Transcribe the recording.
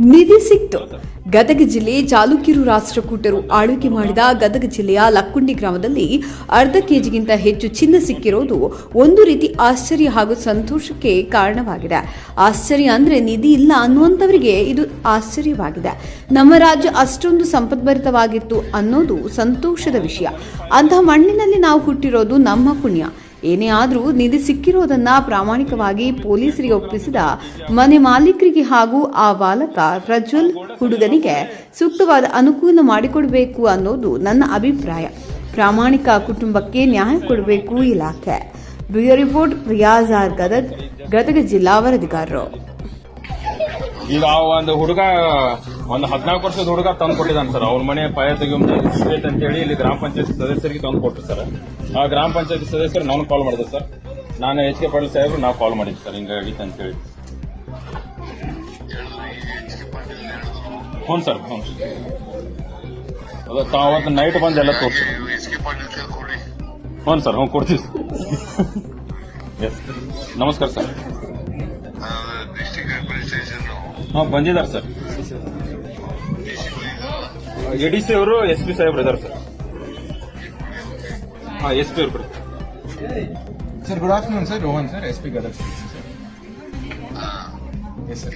ನಿಧಿ ಸಿಕ್ತು. ಗದಗ ಜಿಲ್ಲೆ ಚಾಲುಕ್ಯರು ರಾಷ್ಟ್ರಕೂಟರು ಆಳ್ವಿಕೆ ಮಾಡಿದ ಗದಗ ಜಿಲ್ಲೆಯ ಲಕ್ಕುಂಡಿ ಗ್ರಾಮದಲ್ಲಿ ಅರ್ಧ ಕೆಜಿಗಿಂತ ಹೆಚ್ಚು ಚಿನ್ನ ಸಿಕ್ಕಿರೋದು ಒಂದು ರೀತಿ ಆಶ್ಚರ್ಯ ಹಾಗೂ ಸಂತೋಷಕ್ಕೆ ಕಾರಣವಾಗಿದೆ. ಆಶ್ಚರ್ಯ ಅಂದ್ರೆ ನಿಧಿ ಇಲ್ಲ ಅನ್ನುವಂಥವರಿಗೆ ಇದು ಆಶ್ಚರ್ಯವಾಗಿದೆ. ನಮ್ಮ ರಾಜ್ಯ ಅಷ್ಟೊಂದು ಸಂಪದ್ಭರಿತವಾಗಿತ್ತು ಅನ್ನೋದು ಸಂತೋಷದ ವಿಷಯ. ಅಂತಹ ಮಣ್ಣಿನಲ್ಲಿ ನಾವು ಹುಟ್ಟಿರೋದು ನಮ್ಮ ಪುಣ್ಯ. ಏನೇ ಆದರೂ ನಿಧಿ ಸಿಕ್ಕಿರೋದನ್ನ ಪ್ರಾಮಾಣಿಕವಾಗಿ ಪೊಲೀಸರಿಗೆ ಒಪ್ಪಿಸಿದ ಮನೆ ಮಾಲೀಕರಿಗೆ ಹಾಗೂ ಆ ಬಾಲಕ ಪ್ರಜ್ವಲ್ ಹುಡುಗನಿಗೆ ಸೂಕ್ತವಾದ ಅನುಕೂಲ ಮಾಡಿಕೊಡಬೇಕು ಅನ್ನೋದು ನನ್ನ ಅಭಿಪ್ರಾಯ. ಪ್ರಾಮಾಣಿಕ ಕುಟುಂಬಕ್ಕೆ ನ್ಯಾಯ ಕೊಡಬೇಕು ಇಲಾಖೆ. Bureau report Riyaz R Gadag, Gadag ಜಿಲ್ಲಾ ವರದಿಗಾರರು. ಈಗ ಒಂದು ಹುಡುಗ ಒಂದು ಹದಿನಾಲ್ಕು ವರ್ಷದ ಹುಡುಗ ತಂದು ಕೊಟ್ಟಿದ್ದಾನೆ ಸರ್. ಅವ್ರ ಮನೆ ಪಾಯ ತೆಗಿಯುವಂತ ಅಂತ ಹೇಳಿ ಇಲ್ಲಿ ಗ್ರಾಮ ಪಂಚಾಯತ್ ಸದಸ್ಯರಿಗೆ ತಂದು ಕೊಟ್ಟರು ಸರ್. ಆ ಗ್ರಾಮ ಪಂಚಾಯತ್ ಸದಸ್ಯರು ನಾನು ಕಾಲ್ ಮಾಡಿದೆ ಸರ್. ನಾನು ಎಚ್ ಕೆ ಪಾಟೀಲ್ ಸಾಹೇಬ್ರು ನಾವು ಕಾಲ್ ಮಾಡಿದ್ವಿ ಸರ್. ಹಿಂಗೆ ಅಂತ ಹೇಳಿ. ಹ್ಞೂ ಸರ್ ಹ್ಞೂ ಸರ್. ತಾವು ಅವತ್ತು ನೈಟ್ ಬಂದು ಎಲ್ಲ ತೋರಿಸಿ ಹ್ಞೂ ಸರ್ ಹ್ಞೂ ಕೊಡ್ತೀವಿ ಎಸ್ ನಮಸ್ಕಾರ ಸರ್. ಹಾಂ ಬಂದಿದ್ದಾರೆ ಸರ್. ಎ ಡಿ ಸಿ ಅವರು ಎಸ್ ಪಿ ಸಾಹೇಬ್ರು ಬ್ರದರ್ ಸರ್. ಹಾಂ ಎಸ್ ಪಿ ಅವ್ರು sir good afternoon sir Rohan sir S P Gadag sir yes sir